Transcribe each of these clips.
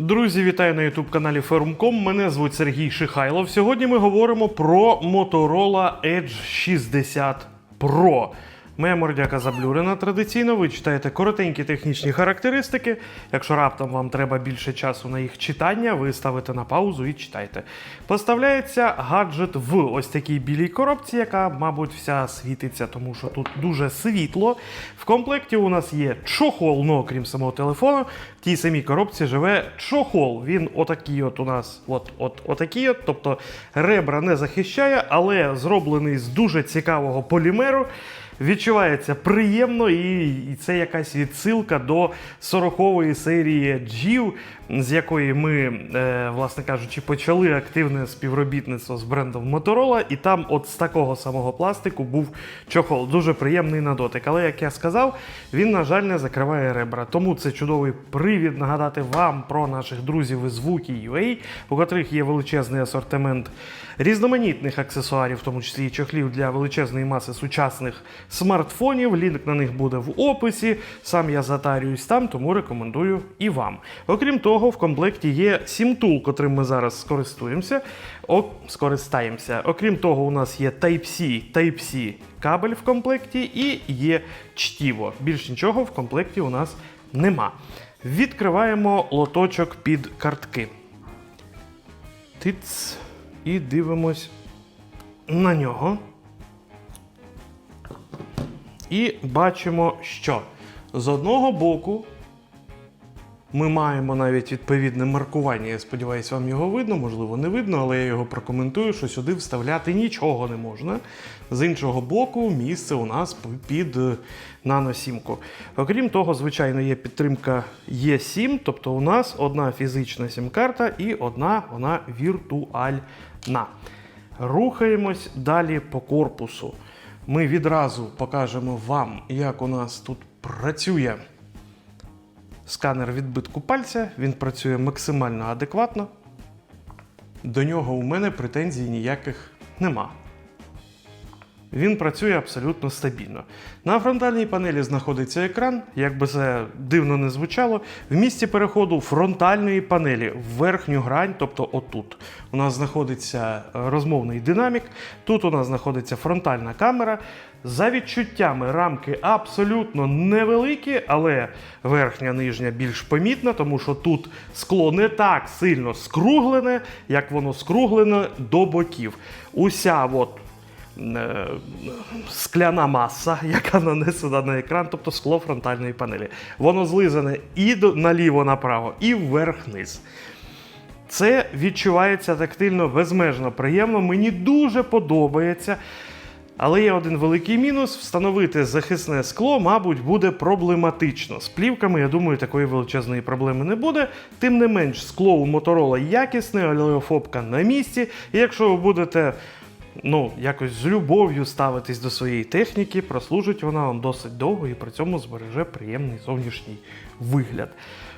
Друзі, вітаю на youtube каналі Forum.com. Мене звуть Сергій Шихайлов. Сьогодні ми говоримо про Motorola Edge 60 Pro. Моя мордяка заблюрена традиційно. Ви читаєте коротенькі технічні характеристики. Якщо раптом вам треба більше часу на їх читання, ви ставите на паузу і читайте. Поставляється гаджет в ось такій білій коробці, яка, мабуть, вся світиться, тому що тут дуже світло. В комплекті у нас є чохол, ну окрім самого телефону. В тій самій коробці живе чохол. Він отакий от у нас, от, от, отакий от, тобто ребра не захищає, але зроблений з дуже цікавого полімеру. Відчувається приємно, і, це якась відсилка до 40-ї серії GIF, з якої ми, е, власне кажучи, почали активне співробітництво з брендом Motorola, і там от з такого самого пластику був чохол. Дуже приємний на дотик. Але як я сказав, він, на жаль, не закриває ребра. Тому це чудовий привід нагадати вам про наших друзів із Vuki.ua, у котрих є величезний асортимент різноманітних аксесуарів, в тому числі і чохлів для величезної маси сучасних смартфонів. Лінк на них буде в описі. Сам я затарююсь там, тому рекомендую і вам. Окрім того, в комплекті є SIM-Tool, котрим ми зараз скористуємося. О, скористаємося. Окрім того, у нас є Type-C, Type-C кабель в комплекті і є чтіво. Більш нічого в комплекті у нас нема. Відкриваємо лоточок під картки. Тиц. І дивимось на нього. І бачимо, що з одного боку ми маємо навіть відповідне маркування. Я сподіваюся, вам його видно, можливо, не видно, але я його прокоментую, що сюди вставляти нічого не можна. З іншого боку, місце у нас під е, наносімку. Окрім того, звичайно, є підтримка E7, тобто у нас одна фізична сім-карта і одна вона віртуальна. Рухаємось далі по корпусу. Ми відразу покажемо вам, як у нас тут працює сканер відбитку пальця. Він працює максимально адекватно. До нього у мене претензій ніяких нема. Він працює абсолютно стабільно. На фронтальній панелі знаходиться екран, як би це дивно не звучало. В місці переходу фронтальної панелі в верхню грань, тобто отут, у нас знаходиться розмовний динамік, тут у нас знаходиться фронтальна камера. За відчуттями рамки абсолютно невеликі, але верхня нижня більш помітна, тому що тут скло не так сильно скруглене, як воно скруглене до боків. Уся от скляна маса, яка нанесена на екран, тобто скло фронтальної панелі. Воно злизане і наліво-направо, і вверх-вниз. Це відчувається тактильно безмежно приємно. Мені дуже подобається. Але є один великий мінус: встановити захисне скло, мабуть, буде проблематично. З плівками, я думаю, такої величезної проблеми не буде. Тим не менш, скло у Motorola якісне, олеофобка на місці. І якщо ви будете ну, якось з любов'ю ставитись до своєї техніки, прослужить вона вам досить довго і при цьому збереже приємний зовнішній вигляд.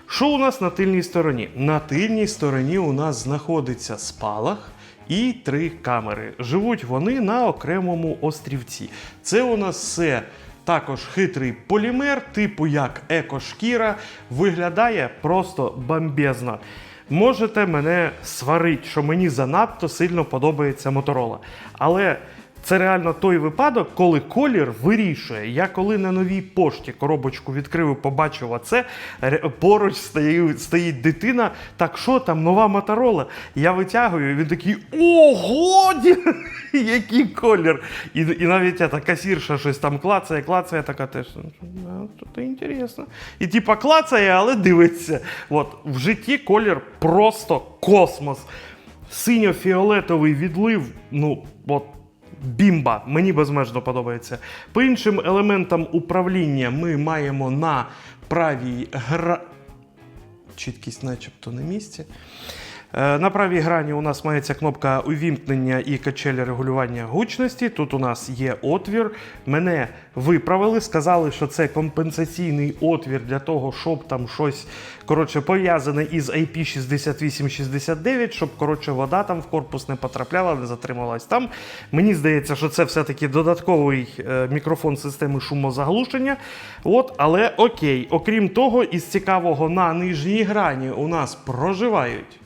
Що у нас на тильній стороні? На тильній стороні у нас знаходиться спалах і три камери. Живуть вони на окремому острівці. Це у нас все також хитрий полімер, типу як екошкіра, виглядає просто бомбезно. Можете мене сварити, що мені занадто сильно подобається Моторола. Але це реально той випадок, коли колір вирішує. Я коли на новій пошті коробочку відкрив і побачив оце, поруч стоїть, стоїть дитина. Так що там нова Моторола? Я витягую, і він такий ого! Який колір! І, і навіть та касірша щось там клацає, клацає, така теж. «Ну, Це інтересно. І типа клацає, але дивиться. От в житті колір просто космос. Синьо-фіолетовий відлив, ну, от бімба, мені безмежно подобається. По іншим елементам управління ми маємо на правій гра. Чіткість, начебто, на місці. Е, На правій грані у нас мається кнопка увімкнення і качеля регулювання гучності. Тут у нас є отвір. Мене виправили, сказали, що це компенсаційний отвір для того, щоб там щось коротше пов'язане із IP6869, щоб коротше вода там в корпус не потрапляла, не затрималась там. Мені здається, що це все-таки додатковий е, мікрофон системи шумозаглушення. От, але окей, окрім того, із цікавого на нижній грані у нас проживають.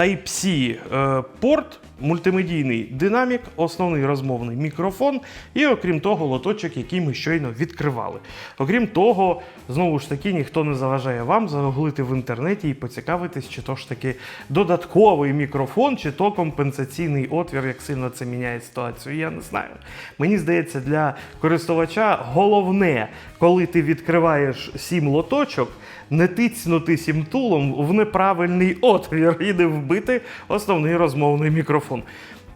Type-C е, порт, мультимедійний динамік, основний розмовний мікрофон, і окрім того, лоточок, який ми щойно відкривали. Окрім того, знову ж таки, ніхто не заважає вам загуглити в інтернеті і поцікавитись, чи то ж таки додатковий мікрофон, чи то компенсаційний отвір, як сильно це міняє ситуацію. Я не знаю. Мені здається, для користувача головне, коли ти відкриваєш сім лоточок, не тицнути сім тулом в неправильний отвір і не вбити основний розмовний мікрофон.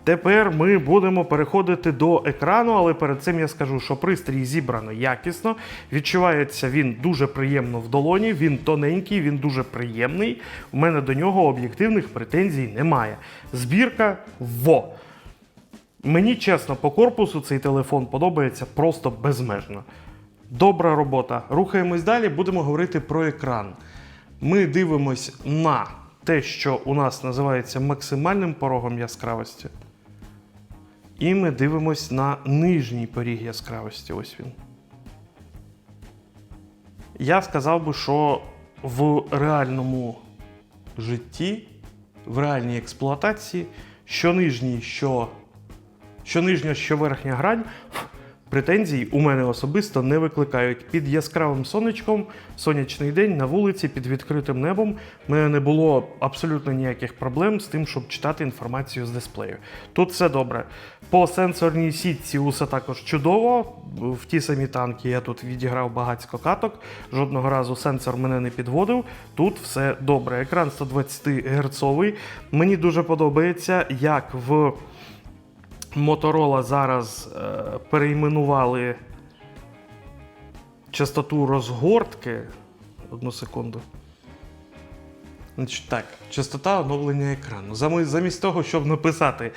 Тепер ми будемо переходити до екрану, але перед цим я скажу, що пристрій зібрано якісно. Відчувається він дуже приємно в долоні, він тоненький, він дуже приємний. У мене до нього об'єктивних претензій немає. Збірка во. Мені чесно, по корпусу цей телефон подобається просто безмежно. Добра робота. Рухаємось далі, будемо говорити про екран. Ми дивимось на те, що у нас називається максимальним порогом яскравості. І ми дивимось на нижній поріг яскравості. Ось він. Я сказав би, що в реальному житті, в реальній експлуатації, що нижній, що, що нижня, що верхня грань, претензій у мене особисто не викликають. Під яскравим сонечком, сонячний день на вулиці, під відкритим небом, в мене не було абсолютно ніяких проблем з тим, щоб читати інформацію з дисплею. Тут все добре. По сенсорній сітці усе також чудово. В ті самі танки я тут відіграв багатько каток. Жодного разу сенсор мене не підводив. Тут все добре. Екран 120 Гц. Мені дуже подобається, як в Motorola зараз е, перейменували частоту розгортки. Одну секунду. Значить, так, частота оновлення екрану. Замість того, щоб написати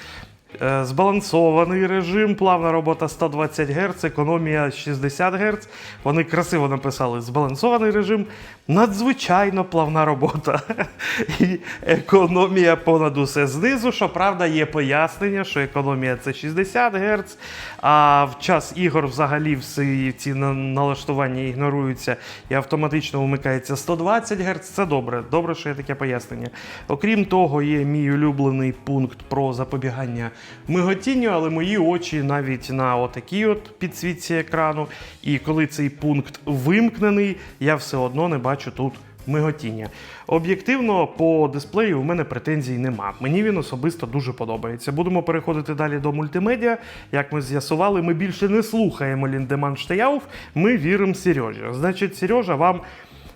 збалансований режим, плавна робота 120 Гц, економія 60 Гц. Вони красиво написали збалансований режим, надзвичайно плавна робота. І економія понад усе знизу. Щоправда, є пояснення, що економія це 60 Гц, а в час ігор взагалі всі ці налаштування ігноруються і автоматично вмикається 120 Гц. Це добре. Добре, що є таке пояснення. Окрім того, є мій улюблений пункт про запобігання миготінню, але мої очі навіть на отакій от підсвітці екрану. І коли цей пункт вимкнений, я все одно не бачу тут. Миготіння. Об'єктивно, по дисплею у мене претензій нема. Мені він особисто дуже подобається. Будемо переходити далі до мультимедіа. Як ми з'ясували, ми більше не слухаємо Ліндеман Штеяуф, ми віримо Сережі. Значить, Сережа вам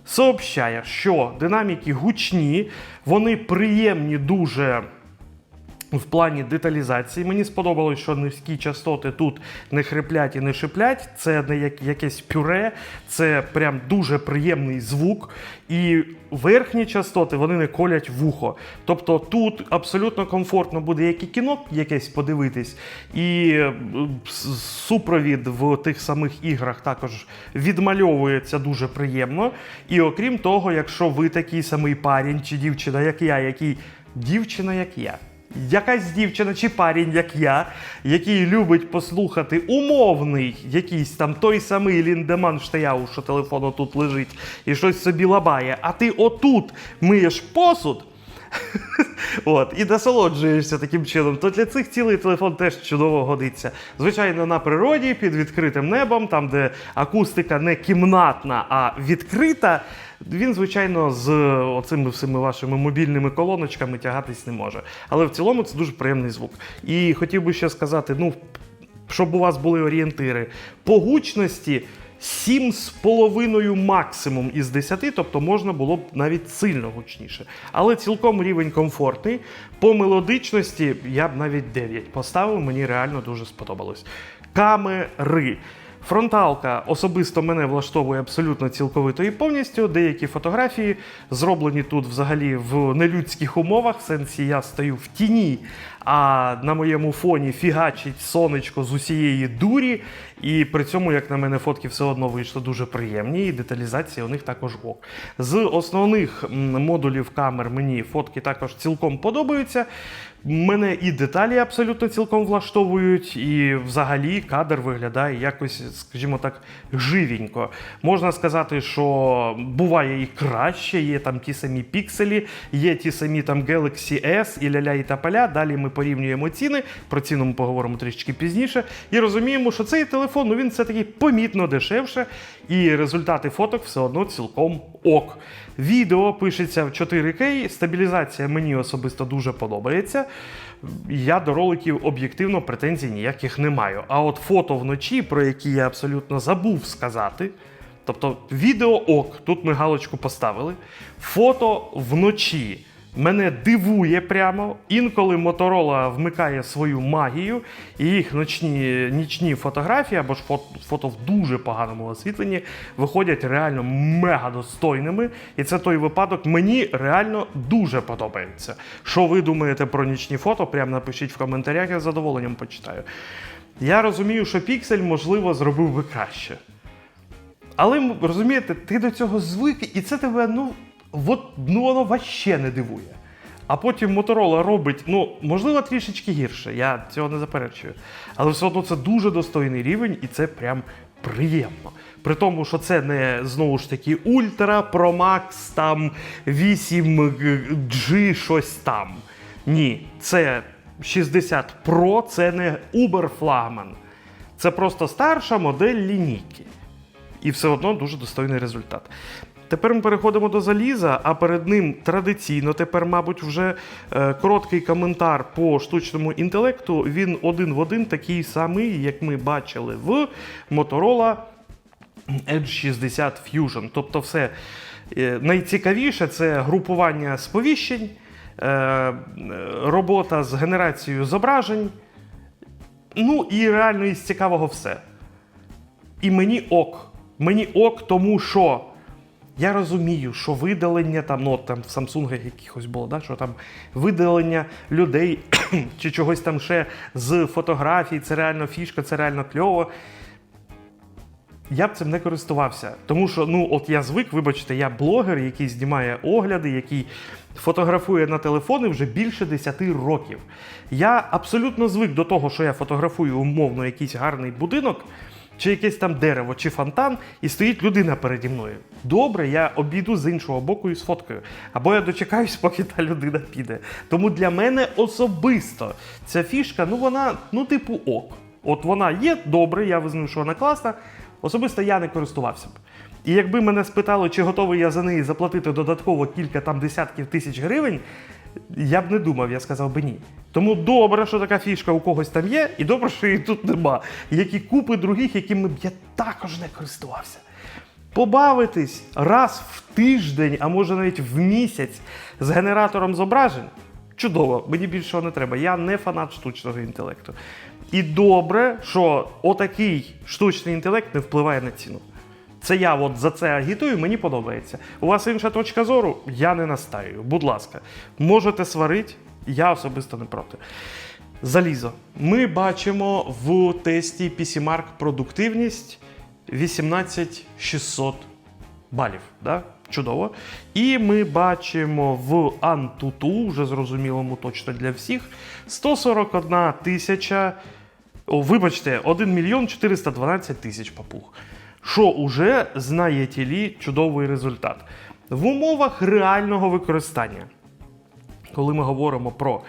сообщає, що динаміки гучні, вони приємні дуже. В плані деталізації мені сподобалось, що низькі частоти тут не хриплять і не шиплять. Це не як якесь пюре, це прям дуже приємний звук. І верхні частоти вони не колять вухо. Тобто тут абсолютно комфортно буде як і кіно якесь подивитись, і е, супровід в тих самих іграх також відмальовується дуже приємно. І окрім того, якщо ви такий самий парень чи дівчина, як я, який дівчина, як я. Якась дівчина чи парень, як я, який любить послухати умовний якийсь там той самий Ліндеман Штаяу, що телефон тут лежить, і щось собі лабає, а ти отут миєш посуд. От, і насолоджуєшся таким чином, то для цих цілий телефон теж чудово годиться. Звичайно, на природі, під відкритим небом, там, де акустика не кімнатна, а відкрита, він, звичайно, з оцими всіми вашими мобільними колоночками тягатись не може. Але в цілому це дуже приємний звук. І хотів би ще сказати, ну, щоб у вас були орієнтири. По гучності 7,5 максимум із 10, тобто можна було б навіть сильно гучніше. Але цілком рівень комфортний. По мелодичності я б навіть 9 поставив, мені реально дуже сподобалось. Камери. Фронталка особисто мене влаштовує абсолютно цілковито і повністю. Деякі фотографії зроблені тут взагалі в нелюдських умовах. В сенсі я стою в тіні, а на моєму фоні фігачить сонечко з усієї дурі. І при цьому, як на мене, фотки все одно вийшли дуже приємні, і деталізація у них також ок. З основних модулів камер мені фотки також цілком подобаються. Мене і деталі абсолютно цілком влаштовують, і взагалі кадр виглядає якось, скажімо так, живенько. Можна сказати, що буває і краще, є там ті самі пікселі, є ті самі там Galaxy S і ля-ля і та-поля. Далі ми порівнюємо ціни. Про ціну ми поговоримо трішки пізніше. І розуміємо, що цей телефон ну, він все-таки помітно дешевше, і результати фоток все одно цілком ок. Відео пишеться в 4К, стабілізація мені особисто дуже подобається. Я до роликів об'єктивно претензій ніяких не маю. А от фото вночі, про які я абсолютно забув сказати. Тобто відео ок, тут ми галочку поставили. Фото вночі мене дивує прямо. Інколи Моторола вмикає свою магію, і їх ночні, нічні фотографії або ж фото, фото в дуже поганому освітленні виходять реально мега достойними. І це той випадок, мені реально дуже подобається. Що ви думаєте про нічні фото? Прямо напишіть в коментарях, я з задоволенням почитаю. Я розумію, що піксель, можливо, зробив би краще. Але розумієте, ти до цього звик, і це тебе, ну, от, ну воно ваще не дивує. А потім Моторола робить, ну, можливо, трішечки гірше, я цього не заперечую. Але все одно це дуже достойний рівень, і це прям приємно. При тому, що це не знову ж таки Ультра, Pro Max, там 8G, щось там. Ні, це 60 Pro, це не Uber флагман. Це просто старша модель лінійки. І все одно дуже достойний результат. Тепер ми переходимо до заліза, а перед ним традиційно, тепер, мабуть, вже е, короткий коментар по штучному інтелекту. Він один в один такий самий, як ми бачили в Motorola Edge 60 Fusion. Тобто, все е, найцікавіше це групування сповіщень, е, робота з генерацією зображень. Ну і реально із цікавого все. І мені ок. Мені ок, тому що я розумію, що видалення там, ну там в Samsung якихось було, да, що там видалення людей чи чогось там ще з фотографій, це реально фішка, це реально кльово. Я б цим не користувався. Тому що, ну, от я звик, вибачте, я блогер, який знімає огляди, який фотографує на телефони вже більше 10 років. Я абсолютно звик до того, що я фотографую умовно якийсь гарний будинок, чи якесь там дерево, чи фонтан, і стоїть людина переді мною. Добре, я обійду з іншого боку і сфоткаю. Або я дочекаюсь, поки та людина піде. Тому для мене особисто ця фішка, ну вона, ну, типу, ок. От вона є добре, я визнаю, що вона класна. Особисто я не користувався б. І якби мене спитали, чи готовий я за неї заплатити додатково кілька там десятків тисяч гривень, я б не думав, я сказав би ні. Тому добре, що така фішка у когось там є, і добре, що її тут нема. Як і купи других, якими б я також не користувався. Побавитись раз в тиждень, а може навіть в місяць з генератором зображень. Чудово, мені більшого не треба. Я не фанат штучного інтелекту. І добре, що отакий штучний інтелект не впливає на ціну. Це я от за це агітую, мені подобається. У вас інша точка зору, я не настаю. Будь ласка, можете сварити, я особисто не проти. Залізо. Ми бачимо в тесті PCMark продуктивність 18600 балів. Да? Чудово. І ми бачимо в Antutu, вже зрозумілому точно для всіх, 141 тисяча. Вибачте, 1 мільйон 412 тисяч папуг. Що уже знає тілі чудовий результат. В умовах реального використання, коли ми говоримо про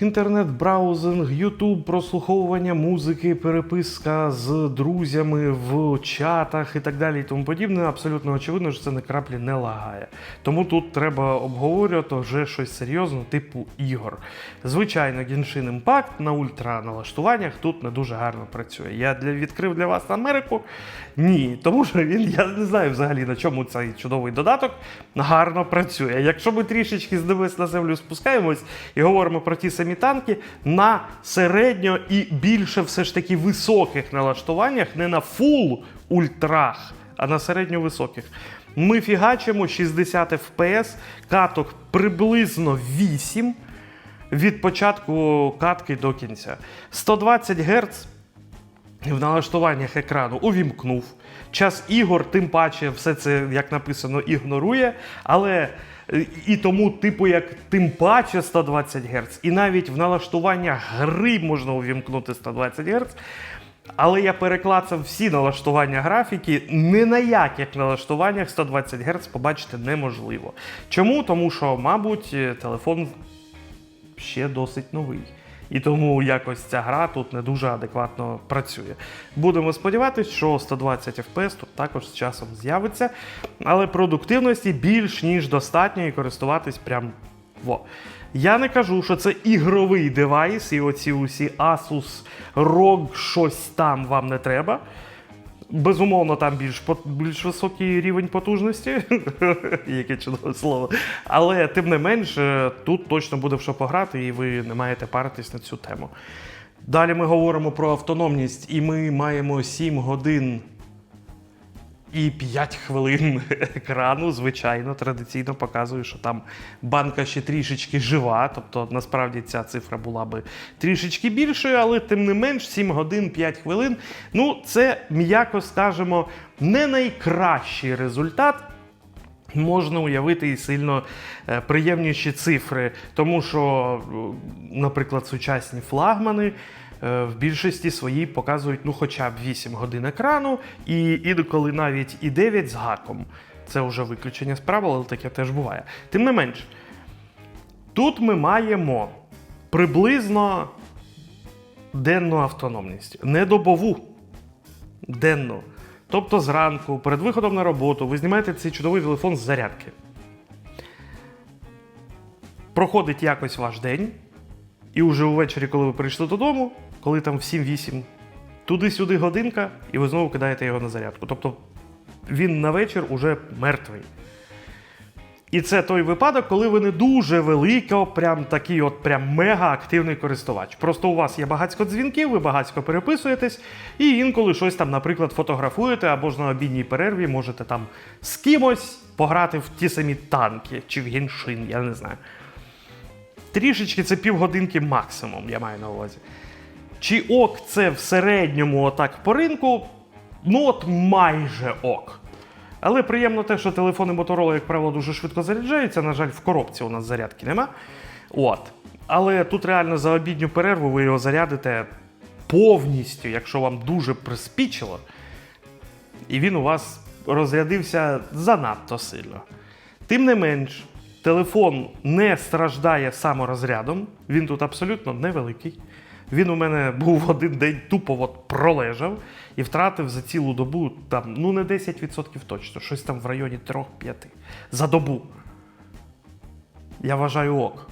інтернет-браузинг, Ютуб, прослуховування музики, переписка з друзями в чатах і так далі, і тому подібне, абсолютно очевидно, що це не краплі не лагає. Тому тут треба обговорювати вже щось серйозне, типу ігор. Звичайно, Genshin Impact на ультра налаштуваннях тут не дуже гарно працює. Я для, відкрив для вас Америку. Ні, тому що він, я не знаю взагалі на чому цей чудовий додаток гарно працює. Якщо ми трішечки з небес на землю спускаємось і говоримо про ті самі самі на середньо і більше все ж таки високих налаштуваннях, не на фул ультрах, а на середньо-високих. Ми фігачимо 60 FPS, каток приблизно 8 від початку катки до кінця. 120 Гц в налаштуваннях екрану увімкнув. Час ігор, тим паче, все це, як написано, ігнорує. Але і тому, типу, як тим паче 120 Гц. І навіть в налаштуваннях гри можна увімкнути 120 Гц. Але я переклацав всі налаштування графіки. Ні на яких налаштуваннях 120 Гц побачити неможливо. Чому? Тому що, мабуть, телефон ще досить новий. І тому якось ця гра тут не дуже адекватно працює. Будемо сподіватися, що 120 FPS тут також з часом з'явиться, але продуктивності більш ніж достатньо і користуватись прям во. Я не кажу, що це ігровий девайс, і оці усі Asus ROG щось там вам не треба. Безумовно, там більш, більш високий рівень потужності, яке чудове слово. Але тим не менш, е, тут точно буде в що пограти, і ви не маєте паритись на цю тему. Далі ми говоримо про автономність, і ми маємо 7 годин і 5 хвилин екрану. Звичайно, традиційно показую, що там банка ще трішечки жива. Тобто, насправді ця цифра була би трішечки більшою, але тим не менш 7 годин 5 хвилин. Ну, це, м'яко скажемо, не найкращий результат. Можна уявити і сильно е, приємніші цифри, тому що, наприклад, сучасні флагмани в більшості своїй показують ну, хоча б 8 годин екрану, і інколи навіть і 9 з гаком. Це вже виключення з правил, але таке теж буває. Тим не менш, тут ми маємо приблизно денну автономність, не добову денну. Тобто зранку, перед виходом на роботу, ви знімаєте цей чудовий телефон з зарядки. Проходить якось ваш день, і вже увечері, коли ви прийшли додому, коли там в 7-8, туди-сюди годинка, і ви знову кидаєте його на зарядку. Тобто він на вечір уже мертвий. І це той випадок, коли ви не дуже велико, прям такий от прям мега активний користувач. Просто у вас є багатько дзвінків, ви багатько переписуєтесь, і інколи щось там, наприклад, фотографуєте або ж на обідній перерві можете там з кимось пограти в ті самі танки чи в гіншин, я не знаю. Трішечки це півгодинки максимум, я маю на увазі. Чи ок це в середньому отак по ринку? Ну от майже ок. Але приємно те, що телефони Motorola, як правило, дуже швидко заряджаються. На жаль, в коробці у нас зарядки нема. От. Але тут реально за обідню перерву ви його зарядите повністю, якщо вам дуже приспічило, і він у вас розрядився занадто сильно. Тим не менш, телефон не страждає саморозрядом, він тут абсолютно невеликий. Він у мене був один день тупо от пролежав і втратив за цілу добу там, ну не 10% точно, щось там в районі 3-5 за добу. Я вважаю ок.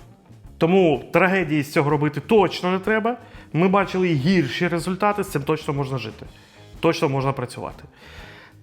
Тому трагедії з цього робити точно не треба. Ми бачили гірші результати, з цим точно можна жити. Точно можна працювати.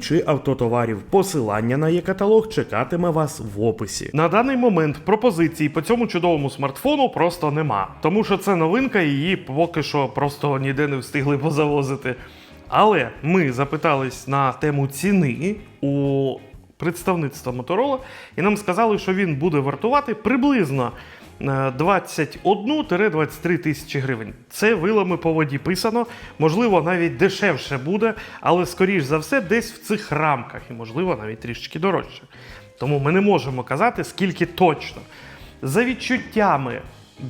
чи автотоварів. Посилання на є-каталог чекатиме вас в описі. На даний момент пропозицій по цьому чудовому смартфону просто нема. Тому що це новинка, її поки що просто ніде не встигли позавозити. Але ми запитались на тему ціни у представництва Motorola, і нам сказали, що він буде вартувати приблизно 21-23 тисячі гривень. Це вилами по воді писано. Можливо, навіть дешевше буде, але скоріш за все, десь в цих рамках, і можливо навіть трішечки дорожче. Тому ми не можемо казати, скільки точно. За відчуттями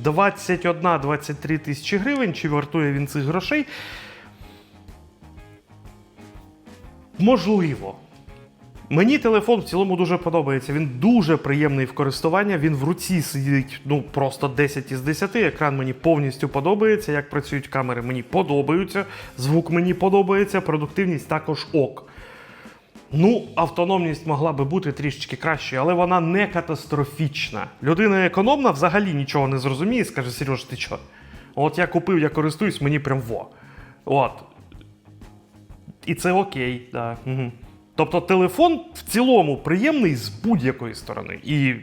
21-23 тисячі гривень, чи вартує він цих грошей? Можливо. Мені телефон в цілому дуже подобається. Він дуже приємний в користуванні. Він в руці сидить ну просто 10 із 10. Екран мені повністю подобається. Як працюють камери, мені подобаються. Звук мені подобається, продуктивність також ок. Ну, автономність могла би бути трішечки кращою, але вона не катастрофічна. Людина економна взагалі нічого не зрозуміє скаже: Сереж, ти що? От я купив, я користуюсь, мені прям во. От. І це окей, так. Да. Угу. Тобто телефон в цілому приємний з будь-якої сторони. І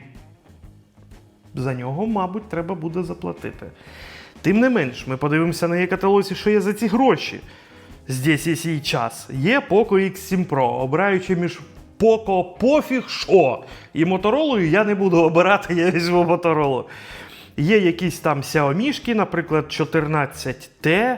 за нього, мабуть, треба буде заплатити. Тим не менш, ми подивимося на є-каталозі, що є за ці гроші. Здесь і сій час. Є Poco X7 Pro, обираючи між Poco пофіг що. І Моторолою я не буду обирати, я візьму Моторолу. Є якісь там Xiaomi, наприклад, 14T.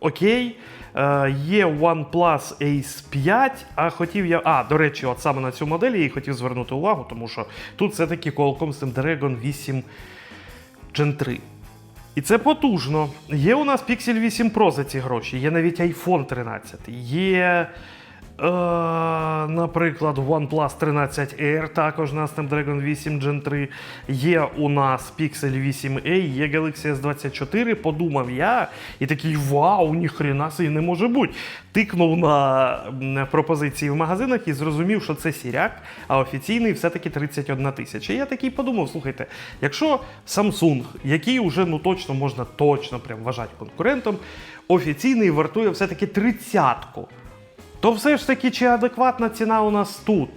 Окей. Е, є OnePlus Ace 5, а хотів я. А, до речі, от саме на цю модель я і хотів звернути увагу, тому що тут все-таки Qualcomm Snapdragon 8 Gen 3. І це потужно. Є у нас Pixel 8 Pro за ці гроші, є навіть iPhone 13, є, наприклад, OnePlus 13 Air, також на Snapdragon 8 Gen 3. Є у нас Pixel 8a, є Galaxy S24. Подумав я і такий вау, ніхрена собі не може бути. Тикнув на пропозиції в магазинах і зрозумів, що це сіряк, а офіційний все-таки 31 тисяча. Я такий подумав: слухайте, якщо Samsung, який вже ну точно можна точно прям вважати конкурентом, офіційний вартує все-таки тридцятку, то все ж таки чи адекватна ціна у нас тут?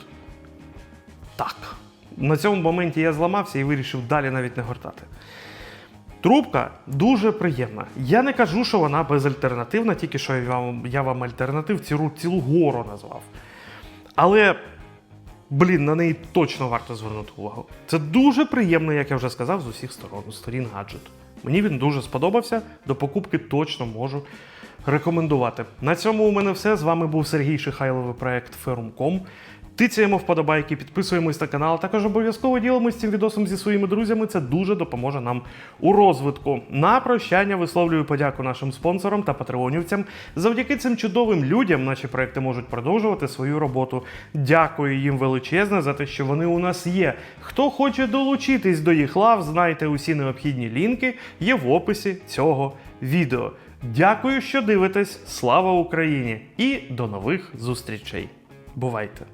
Так. На цьому моменті я зламався і вирішив далі навіть не гортати. Трубка дуже приємна. Я не кажу, що вона безальтернативна, тільки що я вам, я вам альтернатив цілу, цілу гору назвав. Але, блін, на неї точно варто звернути увагу. Це дуже приємно, як я вже сказав, з усіх сторон, сторін гаджету. Мені він дуже сподобався. До покупки точно можу рекомендувати. На цьому у мене все. З вами був Сергій Шихайловий проект Ferrum.com. Тицяємо вподобайки, підписуємось на канал. Також обов'язково ділимось цим відосом зі своїми друзями. Це дуже допоможе нам у розвитку. На прощання висловлюю подяку нашим спонсорам та патреонівцям. Завдяки цим чудовим людям наші проекти можуть продовжувати свою роботу. Дякую їм величезне за те, що вони у нас є. Хто хоче долучитись до їх лав, знайте усі необхідні лінки є в описі цього відео. Дякую, що дивитесь. Слава Україні! І до нових зустрічей! Бувайте!